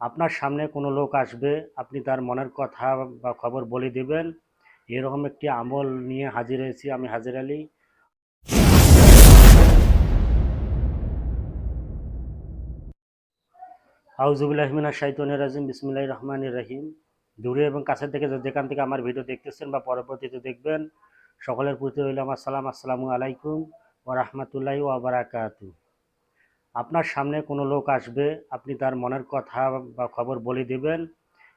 আপনার সামনে কোনো লোক আসবে, আপনি তার মনের কথা বা খবর বলে দিবেন। এরকম একটি আমল নিয়ে হাজির হয়েছি আমি হাজির আলী। আউজুবিল্লাহমিনা শাইতনের রাজিম বিসমিল্লাহ রহমান রহিম। দূরে এবং কাছের থেকে যেখান থেকে আমার ভিডিও দেখতেছেন বা পরবর্তীতে দেখবেন, সকলের প্রতি রইল আমার সালাম। আসসালামু আলাইকুম ও রহমতুল্লাহ ওবরাকাতু আপনার সামনে কোনো লোক আসবে, আপনি তার মনের কথা বা খবর বলে দেবেন।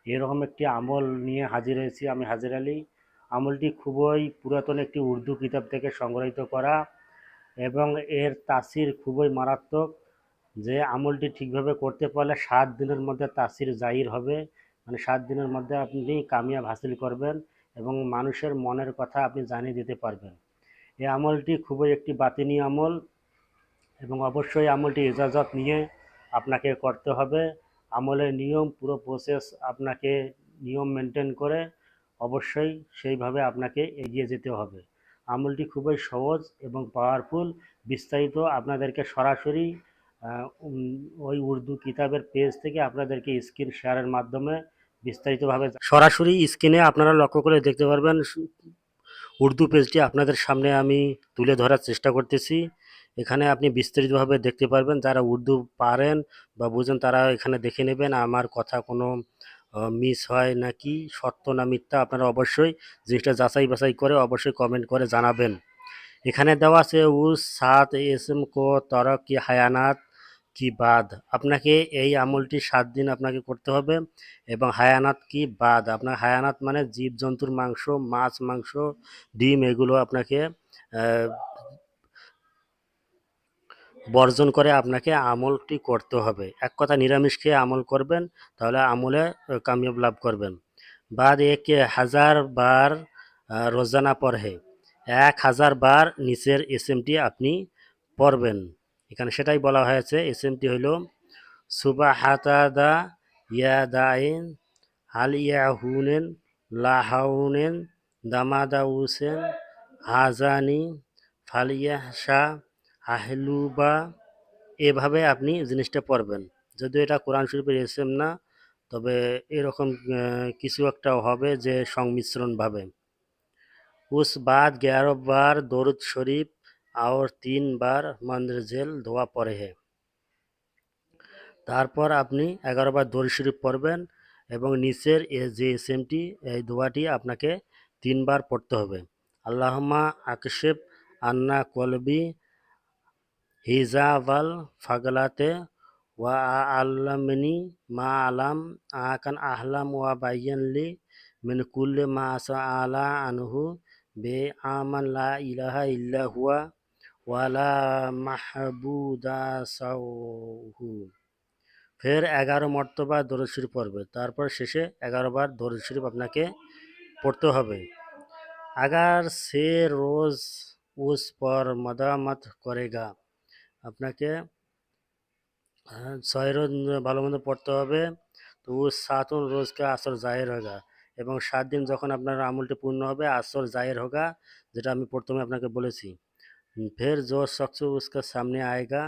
এরকম একটি আমল নিয়ে হাজির হয়েছি আমি হাজির আলী। আমলটি খুবই পুরাতন একটি উর্দু কিতাব থেকে সংগ্রহীত করা এবং এর তাসির খুবই মারাত্মক। যে আমলটি ঠিকভাবে করতে পারলে সাত দিনের মধ্যে তাসির জাহির হবে। মানে সাত দিনের মধ্যে আপনি কামিয়াব হাসিল করবেন এবং মানুষের মনের কথা আপনি জানিয়ে দিতে পারবেন। এই আমলটি খুবই একটি বাতিনি আমল। এবং অবশ্যই আমলটি ইজাজত নিয়ে আপনাকে করতে হবে। আমলের নিয়ম, পুরো প্রসেস আপনাকে নিয়ম মেনটেন করে অবশ্যই সেইভাবে আপনাকে এগিয়ে যেতে হবে। আমলটি খুবই সহজ এবং পাওয়ারফুল বিস্তারিত আপনাদেরকে সরাসরি ওই উর্দু কিতাবের পেজ থেকে আপনাদেরকে স্ক্রিন শেয়ারের মাধ্যমে বিস্তারিতভাবে সরাসরি স্ক্রিনে আপনারা লক্ষ্য করে দেখতে পারবেন। উর্দু পেজটি আপনাদের সামনে আমি তুলে ধরার চেষ্টা করতেছি। এখানে আপনি বিস্তারিতভাবে দেখতে পারবেন যারা উর্দু পারেন বা বুঝেন তারা এখানে দেখে নেবেন আমার কথা কোনো মিস হয় নাকি সত্য না মিথ্যা আপনারা অবশ্যই জিনিসটা যাচাই বাছাই করে অবশ্যই কমেন্ট করে জানাবেন। এখানে দেওয়া আছে উ সাত এস এম কো তরক কি হায়ানাত। কি বাদ? আপনাকে এই আমলটি সাত দিন আপনাকে করতে হবে এবং হায়ানাত কি বাদ? আপনার হায়ানাত মানে জীবজন্তুর মাংস, মাছ, মাংস, ডিম এগুলো আপনাকে বর্জন করে আপনাকে আমলটি করতে হবে। এক কথা নিরামিষ খেয়ে আমল করবেন, তাহলে আমলে কামিয়াব লাভ করবেন। বাদ এক হাজার বার রোজানা পড়ে, এক হাজার বার নিচের এসএমটি আপনি পড়বেন। এখানে সেটাই বলা হয়েছে, এসএমটি হইল সুবা হাতাদা ইয়া আলিয়াহুনেন লাহাউনেন দামাদা উসেন হাজানি ফালিয়া শাহ আহলুবা, এভাবে আপনি জিনিসটা পড়বেন। যদিও এটা কোরআন শরীফের এসএম না, তবে এরকম কিছু একটা হবে যে সংমিশ্রণভাবে। উস বাদ গ্যারোবার, দরুদ শরীফ और तीन बार मंदरजेल ধোয়া পড়ে है তারপর আপনি এগারো বার দরুদ শরীফ পড়বেন এবং নিচের এ যে এসএমটি এই দোয়াটি আপনাকে তিনবার পড়তে হবে আল্লাহমা আকশেব আন্না কলবি হিজাওয়াল ফাগলাতে ওয়া আল্লামনি মা আলাম আকান আহলাম ওয়া বাইয়ানলি মিন কুল্লি মা আলা আনহু বে আমান লা ইলাহা ইল্লা হুয়া ওয়ালা মাহবুদা সাহু ফের এগারো মর্তবা দরুদ শরীফ পড়বে। তারপর শেষে এগারো বার দরুদ শরীফ আপনাকে পড়তে হবে। আগার সে রোজ উস পর মদামত করেগা। আপনাকে হ্যাঁ, ছয় রোজ ভালো মন্দ পড়তে হবে। তো উস সাতুন রোজকে আসর জাহের হোগা এবং সাত দিন যখন আপনার আমলটি পূর্ণ হবে আসর জাহের হোগা যেটা আমি প্রথমে আপনাকে বলেছি। ফের জো শখস উসকা সামনে আয়েগা।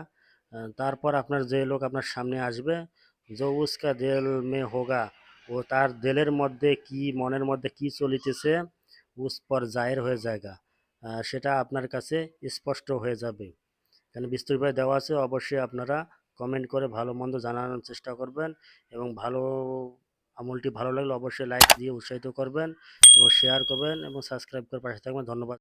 তারপর আপনার যে লোক আপনার সামনে আসবে জো উসকা দেল মে হোগা, ও তার দেলের মধ্যে কি, মনের মধ্যে কি চলিতেছে, উস পর জাহের হয়ে যায়গা। সেটা আপনার কাছে স্পষ্ট হয়ে যাবে। এখানে বিস্তৃতভাবে দেওয়া আছে, অবশ্যই আপনারা কমেন্ট করে ভালো মন্দ জানানোর চেষ্টা করবেন এবং ভালো আমলটি ভালো লাগলে অবশ্যই লাইক দিয়ে উৎসাহিত করবেন এবং শেয়ার করবেন এবং সাবস্ক্রাইব করে পাশে থাকবেন। ধন্যবাদ।